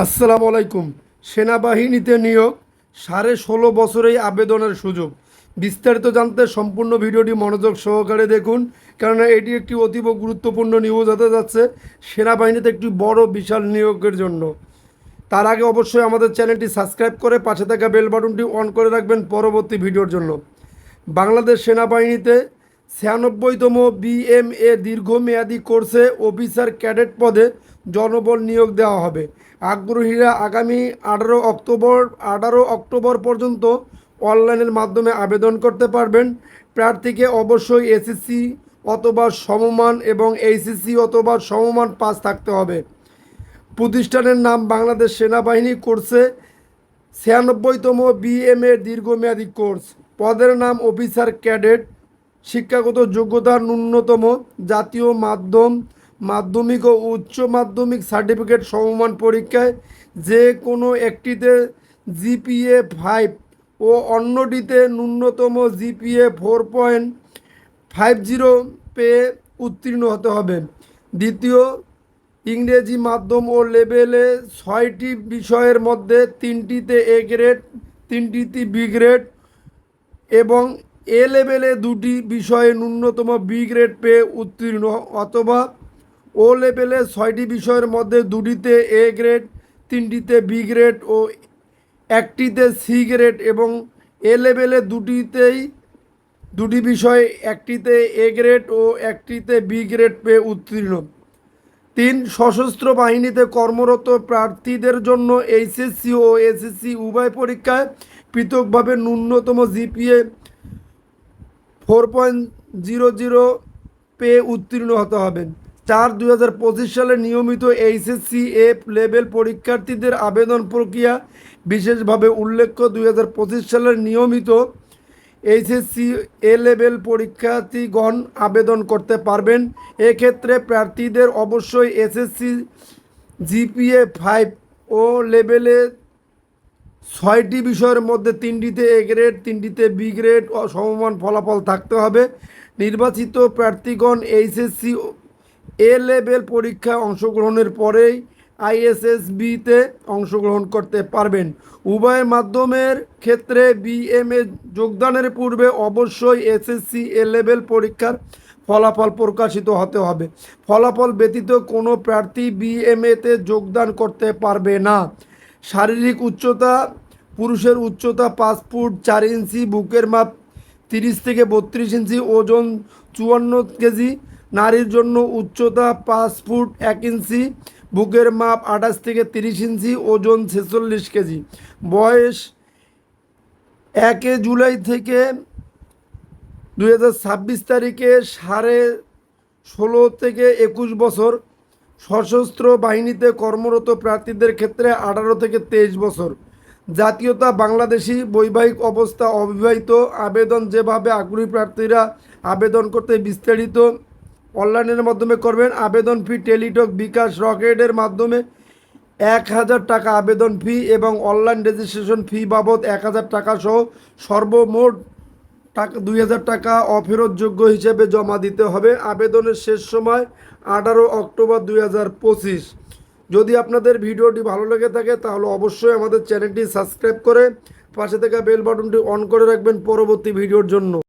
আসসালামু আলাইকুম। সেনাবাহিনীতে নিয়োগ, সাড়ে ষোলো বছরেই আবেদনের সুযোগ। বিস্তারিত জানতে সম্পূর্ণ ভিডিওটি মনোযোগ সহকারে দেখুন, কেননা এটি একটি অতীব গুরুত্বপূর্ণ নিউজ হতে যাচ্ছে সেনাবাহিনীতে একটি বড়, বিশাল নিয়োগের জন্য। তার আগে অবশ্যই আমাদের চ্যানেলটি সাবস্ক্রাইব করে পাশে থাকা বেল বাটনটি অন করে রাখবেন পরবর্তী ভিডিওর জন্য। বাংলাদেশ সেনাবাহিনীতে ছিয়ানব্বইতম বিএমএ দীর্ঘমেয়াদী কোর্সে অফিসার ক্যাডেট পদে জনবল নিয়োগ দেওয়া হবে। আগ্রহীরা আগামী আঠারো অক্টোবর আঠারো অক্টোবর পর্যন্ত অনলাইনের মাধ্যমে আবেদন করতে পারবেন। প্রার্থীকে অবশ্যই এসএসসি অথবা সমমান এবং এইচএসসি অথবা সমমান পাস থাকতে হবে। প্রতিষ্ঠানের নাম বাংলাদেশ সেনাবাহিনী কোর্সে ছিয়ানব্বইতম বিএমএ দীর্ঘমেয়াদী কোর্স। পদের নাম অফিসার ক্যাডেট শিক্ষাগত যোগ্যতার ন্যূনতম জাতীয় মাধ্যম, মাধ্যমিক ও উচ্চ মাধ্যমিক সার্টিফিকেট সমমান পরীক্ষায় যে কোনো একটিতে জিপিএ ফাইভ ও অন্যটিতে ন্যূনতম GPA four point five zero পেয়ে উত্তীর্ণ হতে হবে। দ্বিতীয়, ইংরেজি মাধ্যম ও লেভেলে ছয়টি বিষয়ের মধ্যে তিনটিতে এ গ্রেড, তিনটিতে বি গ্রেড এবং এ লেভেলে দুটি বিষয়ে ন্যূনতম বি গ্রেড পেয়ে উত্তীর্ণ, অথবা ও লেভেলে ছয়টি বিষয়ের মধ্যে দুটিতে এ গ্রেড তিনটিতে বি গ্রেড ও একটিতে সি গ্রেড এবং এ লেভেলে দুটিতেই দুটি বিষয় একটিতে এ গ্রেড ও একটিতে বি গ্রেড পেয়ে উত্তীর্ণ। তিন, সশস্ত্র বাহিনীতে কর্মরত প্রার্থীদের জন্য এইচএসসি ও এসএসসি উভয় পরীক্ষায় পৃথকভাবে ন্যূনতম GPA four point zero zero পেয়ে উত্তীর্ণ হতে হবে। চার, দুই হাজার পঁচিশ সালে নিয়মিত এইচএসসি এ লেভেল পরীক্ষার্থীদের আবেদন প্রক্রিয়া বিশেষভাবে উল্লেখ্য, দুই হাজার পঁচিশ সালের নিয়মিত এইচএসসি এ লেভেল পরীক্ষার্থীগণ আবেদন করতে পারবেন। এক্ষেত্রে প্রার্থীদের অবশ্যই এসএসসি জিপিএ, ফাইভ ও লেভেলে ছয়টি বিষয়ের মধ্যে তিনটিতে এ গ্রেড, তিনটিতে বি গ্রেড ও সমমান ফলাফল থাকতে হবে। নির্বাচিত প্রার্থীগণ এইচএসসি এ লেভেল পরীক্ষায় অংশগ্রহণের পরেই আইএসএসবিতে অংশগ্রহণ করতে পারবেন। উভয়ের মাধ্যমের ক্ষেত্রে বিএমএ যোগদানের পূর্বে অবশ্যই এসএসসি এ লেভেল পরীক্ষার ফলাফল প্রকাশিত হতে হবে। ফলাফল ব্যতীত কোনো প্রার্থী বিএমএতে যোগদান করতে পারবে না। শারীরিক উচ্চতা, পুরুষের উচ্চতা পাঁচ ফুট চার ইঞ্চি, বুকের মাপ তিরিশ থেকে বত্রিশ ইঞ্চি, ওজন চুয়ান্ন কেজি। নারীর জন্য উচ্চতা পাঁচ ফুট এক ইঞ্চি, বুকের মাপ আঠাশ থেকে তিরিশ ইঞ্চি, ওজন ছেচল্লিশ কেজি। বয়স একে জুলাই থেকে দুই হাজার ছাব্বিশ তারিখে সাড়ে ষোলো থেকে একুশ বছর। সশস্ত্র বাহিনীতে কর্মরত প্রার্থীদের ক্ষেত্রে আঠারো থেকে তেইশ বছর। জাতীয়তা বাংলাদেশি বৈবাহিক অবস্থা অবিবাহিত, আবেদন যেভাবে আগ্রহী প্রার্থীরা আবেদন করতে বিস্তারিত অনলাইনের মাধ্যমে করবেন। আবেদন ফি, টেলিটক, বিকাশ রকেটের মাধ্যমে এক হাজার টাকা আবেদন ফি এবং অনলাইন রেজিস্ট্রেশন ফি বাবদ এক হাজার টাকা সহ সর্বমোট টাকা দুই হাজার টাকা অফেরতযোগ্য হিসেবে জমা দিতে হবে। আবেদনের শেষ সময় আঠারো অক্টোবর দুই হাজার পঁচিশ। যদি আপনাদের ভিডিওটি ভালো লেগে থাকে, তাহলে অবশ্যই আমাদের চ্যানেলটি সাবস্ক্রাইব করে পাশে থাকা বেল বাটনটি অন করে রাখবেন পরবর্তী ভিডিওর জন্য।